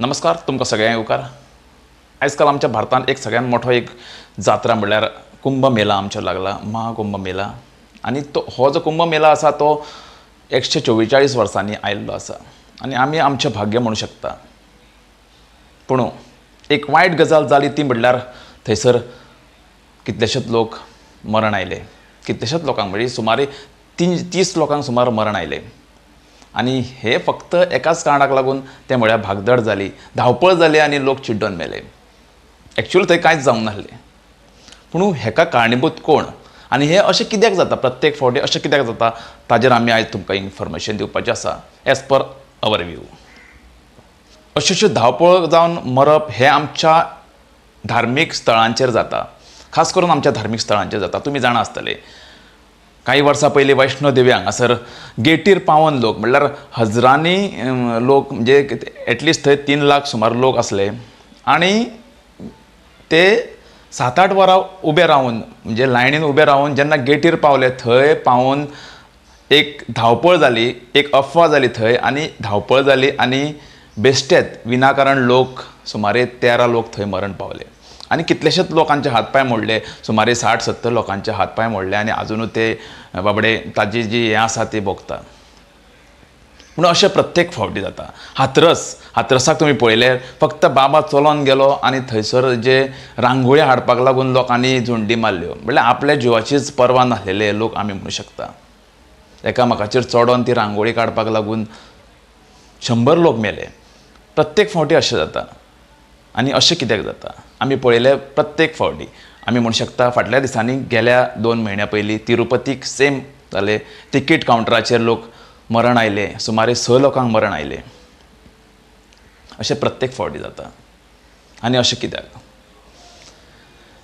नमस्कार तुमकां सगळ्यांक येवकार आयज काल आमच्या भारतांत एक सगळ्यांत मोठो एक जात्रा म्हणल्यार कुंभ मेला आमचो लागला महाकुंभ मेला आनी तो हो जो कुंभ मेला आसा तो एकशे चोवेचाळीस वर्सांनी आयिल्लो आसा आनी आमी आमचें भाग्य म्हणूं शकता. पूण एक वायट गजाल जाली ती म्हणल्यार थंयसर कितलेशेच लोक मरण आयले. कितलेशेच लोकांक म्हणजे सुमारे तीन तीस लोकांक सुमार मरण आयलें. आनी हे फक्त एकाच कारणाक लागून ते म्हळ्यार भागदड जाली धांवपळ जाली आनी लोक चिड्डोन मेले. एक्चुअली थंय कांयच जावंक नासलें. पूण हेका कारणीभूत कोण? आनी हें अशें कित्याक जाता? प्रत्येक फावटी अशें कित्याक जाता? ताजेर आमी आयज तुमकां इन्फॉर्मेशन दिवपाचें आसा एज पर अवर व्यू अश्यो अश्यो धांवपळ जावन मरप हें आमच्या धार्मीक स्थळांचेर जाता. खास करून आमच्या धार्मीक स्थळांचेर जाता. तुमी जाणा आसतले. काही वर्सां पयलीं वैष्णो देवी हांगासर गेटीर पावन लोक. म्हणल्यार हजरांनी लोक म्हणजे एटलिस्ट थंय तीन लाख सुमार लोक आसले आनी ते सात आठ वरां उबे रावन म्हणजे लायनीन उबे रावन जेन्ना गेटीर पावले थंय पावून एक धांवपळ जाली एक अफवा जाली थंय आनी धांवपळ जाली आनी बेश्टेच विनाकारण लोक सुमारे तेरा लोक थंय मरण पावले. आनी कितलेशेच लोकांचे हातपाय मोडले? सुमारे साठ सत्तर लोकांचे हातपाय मोडले आनी आजुनूय ते बाबडे ताजी जी हें आसा ती भोगता. पूण अशें प्रत्येक फावटी जाता. हातरस हातरसाक तुमी पळयले फक्त बाबा चलोन गेलो आनी थंयसर जे रांगोळी हाडपाक लागून लोकांनी झुंडी मारल्यो. म्हणल्यार आपल्या जिवाचीच पर्वा नासलेले लोक आमी म्हणूं शकता. एकामेकाचेर चडोन ती रांगोळी काडपाक लागून शंबर लोक मेले. प्रत्येक फावटी अशें जाता. आनी अशें कित्याक जाता? आमी पळयले प्रत्येक फावटी. आमी म्हणूंक शकता फाटल्या दिसांनी गेल्या दोन म्हयन्या पयलीं तिरुपतीक सेम जाले तिकीट कावंटराचेर लोक मरण आयले. सुमारे स लोकांक मरण आयले. अशें प्रत्येक फावटी जाता. आनी अशें कित्याक?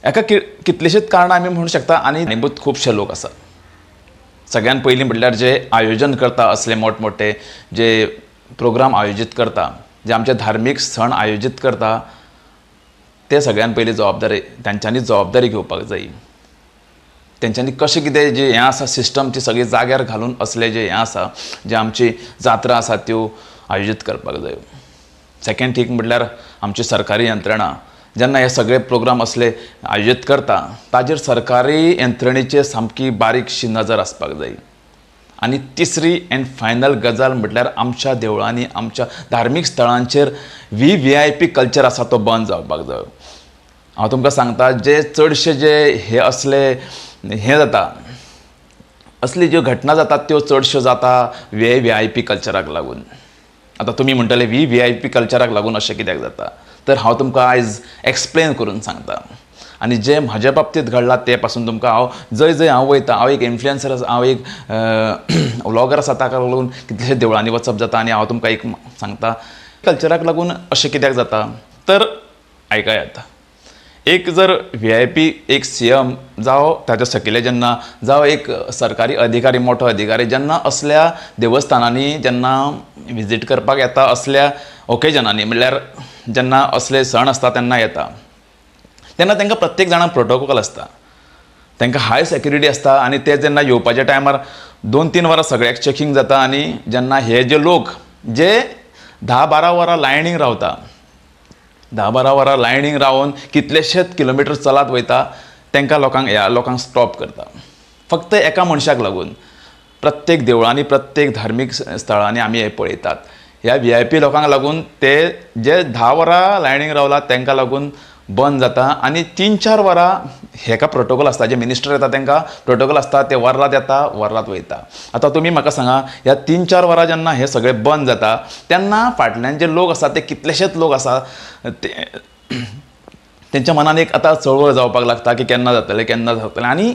हेका कि कितलेशेच कारणां आमी म्हणूंक शकता आनी नेबूत खुबशे लोक आसात. सगळ्यान पयलीं म्हणल्यार जे आयोजन करता असले मोठमोठे जे प्रोग्राम आयोजीत करता जे आमचे धार्मीक सण आयोजीत करता ते सगळ्यान पयली जबाबदारी तांच्यांनी जबाबदारी घेवपाक जाय तेंच्यांनी कशें कितें जे हें आसा सिस्टम ती सगळी जाग्यार घालून असले जे हें आसा जे आमची जात्रा आसा त्यो आयोजीत करपाक जाय. सेकेंड थींग म्हणल्यार आमची सरकारी यंत्रणा. जेन्ना हे सगळे प्रोग्राम असले आयोजीत करता ताजेर सरकारी यंत्रणेचेर सामकी बारीकशी नजर आसपाक जाय आनी तिसरी एंड फायनल गजाल म्हटल्यार आमच्या देवळांनी आमच्या धार्मीक स्थळांचेर V V I P culture आसा तो बंद जावपाक जाय. हांव तुमकां सांगता जे चडशे जे हे असले हे जाता असली ज्यो घटना जातात त्यो चडश्यो जाता व्ही व्ही आय पी कल्चराक लागून. आतां तुमी म्हणटले व्ही व्ही आय पी कल्चराक लागून अशें कित्याक जाता? तर हांव तुमकां आयज एक्सप्लेन करून सांगता. आनी जें म्हज्या बाबतींत घडलां ते पासून तुमकां हांव जंय जंय हांव वयता. हांव एक इन्फ्लुएन्सर आसा हांव एक व्लॉगर आसा ताका लागून कितलेशे देवळांनी वचप जाता आनी हांव तुमकां एक सांगता कल्चराक लागून अशें कित्याक जाता? तर आयकायात एक जर व्ही आय पी एक सी एम जावं ताच्या सकयले जेन्ना जावं एक सरकारी अधिकारी मोठो अधिकारी जेन्ना असल्या देवस्थानांनी जेन्ना विजीट करपाक येता असल्या ओकेजनांनी म्हणल्यार जेन्ना असले सण आसता तेन्ना येता. तेन्ना तांकां प्रत्येक जाणांक प्रोटोकॉल आसता तांकां हाय सेक्युरिटी आसता आनी ते जेन्ना येवपाच्या टायमार दोन तीन वरां सगळ्याक चॅकिंग जाता आनी जेन्ना हे जे लोक जे धा बारा वरां लायनीक रावता धा बारा वरां लायनीक रावन कितलेशेच किलोमिटर चलत वयता तांकां लोकांक ह्या लोकांक स्टॉप करता. फक्त एका मनशाक लागून प्रत्येक देवळांनी प्रत्येक धार्मीक स्थळांनी आमी हे पळयतात. ह्या व्ही आय पी लोकांक लागून ते जे धा वरां लायनीक रावला तांकां लागून बंद जाता. आनी तीन चार वरां हेका प्रोटोकॉल आसता जे मिनिस्टर येता तांकां प्रोटोकॉल आसता ते वर्रात येता वर्रात वयता. आतां तुमी म्हाका सांगा ह्या तीन चार वरां जेन्ना हे सगळें बंद जाता तेन्ना फाटल्यान जे लोक आसा ते कितलेशेच लोक आसा ते तेंच्या मनान एक आतां चळवळ जावपाक लागता की केन्ना जातलें केन्ना जातलें. आनी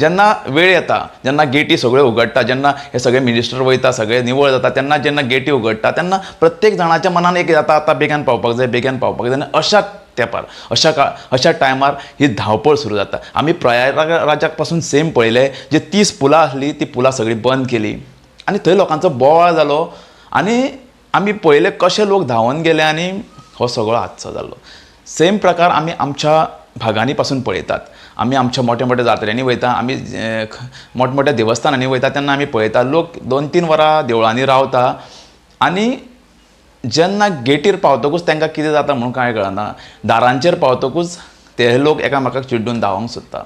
जेन्ना वेळ येता जेन्ना गेटी सगळ्यो उगडटा जेन्ना हे सगळे मिनिस्टर वयता सगळे निवळ जाता तेन्ना जेन्ना गेटी उगडटा तेन्ना प्रत्येक जाणाच्या मनान एक जाता आतां बेगीन पावपाक जाय बेगीन पावपाक जाय. आनी अशा तेंपार अशा काळ अशा टायमार ही धांवपळ सुरू जाता आमी प्रयागराजाकपासून सेम पळयले जे तीस पुलां आसली ती पुलां सगळीं बंद केली. आनी थंय लोकांचो बोवाळ जालो आनी आमी पळयले कशे लोक धांवन गेले आनी हो सगळो हादसो जालो सेम प्रकार आमी आमच्या भागांनी पासून पळयतात. आमी आमच्या मोठ्या मोठ्या जात्र्यांनी वयता आमी मोठमोठ्या देवस्थानांनी वयता तेन्ना आमी पळयता. लोक दोन तीन वरां देवळांनी रावता. आनी जेन्ना गेटीर पावतकूच तांकां कितें जाता म्हणून कांय कळना. दारांचेर पावतकूच ते लोक एकामेकाक चिड्डून धांवंक सोदता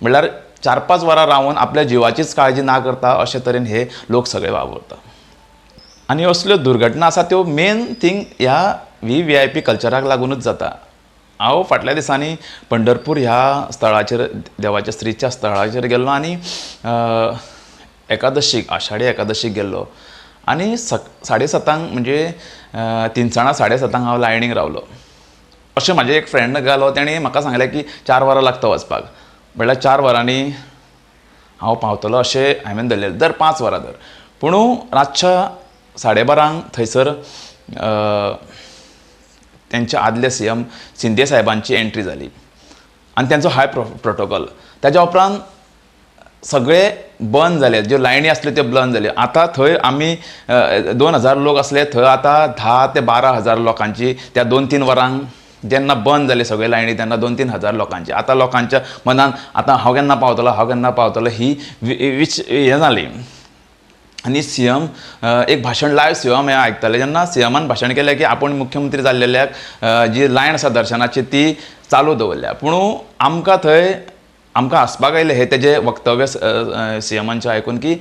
म्हणल्यार चार पांच वरां रावन आपल्या जिवाचीच काळजी ना करता अशे तरेन हे लोक सगळे वावुरता. आनी असल्यो दुर्घटना आसा त्यो मेन थींग ह्या व्ही व्ही आय पी कल्चराक लागूनच जाता. हांव फाटल्या दिसांनी पंढरपूर ह्या स्थळाचेर देवाच्या स्त्रीच्या स्थळाचेर गेल्लो आनी एकादशीक आषाढी एकादशीक गेल्लो. आनी सक साडे सातांक म्हणजे अ, तिनसाणां साडे सातांक हांव लायनीक रावलो. अशें म्हाजे एक फ्रेंड गेलो तेणें म्हाका सांगलें की चार वरां लागता वचपाक. म्हणल्यार चार वरांनी हांव पावतलो अशें हांवें धरलेलें दर पांच वरां धर पूण रातच्या साडे बारांक थंयसर तेंचे आदले सी एम शिंदे साहेबांची एंट्री जाली. आनी तेंचो हाय प्रो प्रोटोकॉल. ताज्या उपरांत सगळे बंद जाले ज्यो लायनी आसल्यो त्यो बंद जाल्यो आतां थंय आमी दोन हजार लोक आसले थंय आतां धा ते बारा हजार लोकांची त्या दोन तीन वरांक जेन्ना बंद जाले सगळे लायनी तेन्ना दोन तीन हजार लोकांची. आतां लोकांच्या मनान आतां हांव केन्ना पावतलो हांव केन्ना पावतलो ही विच हें जाली आनी सी एम एक भाशण लायव्ह सी एम हें आयकतालें जेन्ना सी एमान भाशण केलें की आपूण मुख्यमंत्री जाल्लेल्याक जी लायन आसा दर्शनाची ती चालू दवरल्या. पूण आमकां थंय आमकां आसपाक आयलें हें तेजें वक्तव्य सी एमांचें आयकून की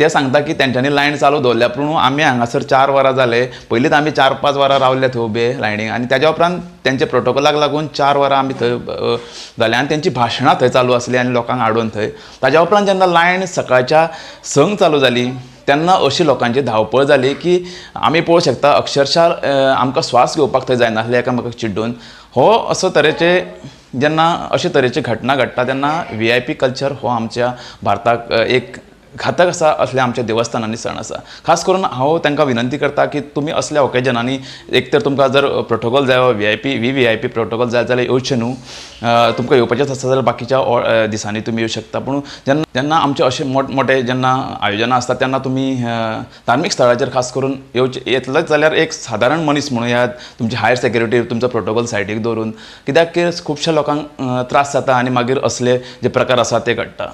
ते सांगता की तेंच्यांनी लायन चालू दवरल्या पूण आमी हांगासर चार वरां जाले. पयलींच आमी चार पांच वरां रावले थंय उबे लायनीक आनी तेज्या उपरांत तेंचे प्रोटोकॉलाक लागून चार वरां आमी थंय अ, जाले आनी तेंची भाशणां थंय चालू आसलीं आनी लोकांक हाडून थंय. ताज्या उपरांत जेन्ना लायन सकाळच्या संक चालू जाली तेन्ना अशी लोकांची धांवपळ जाली की आमी पळोवंक शकता अक्षरशा आमकां श्वास घेवपाक थंय जायनासलें एकामेकाक चिड्डून. हो असो तरेचे जेन्ना अशे तरेची घटना घडटा तेन्ना व्ही आय पी कल्चर हो आमच्या भारताक एक घातक आसा असल्या आमच्या देवस्थानांनी सण आसा खास करून हांव तांकां विनंती करता की तुमी असल्या ओकेजनांनी एक तर तुमकां जर प्रोटोकॉल जाय V I P V V I P protocol जाय जाल्यार येवचें न्हू. तुमकां येवपाचेंच आसा जाल्यार बाकीच्या दिसांनी तुमी येवं शकता. पूण जेन्ना जेन्ना आमचे अशे मोठ मोठे जेन्ना आयोजनां आसतात तेन्ना तुमी धार्मीक स्थळाचेर खास करून येवचे येतलेच जाल्यार एक सादारण मनीस म्हणून येयात तुमची हायर सेक्युरिटी तुमचो प्रोटोकॉल सायडीक दवरून कित्याक की खुबश्या लोकांक त्रास जाता आनी मागीर असले जे प्रकार आसा ते घडटा.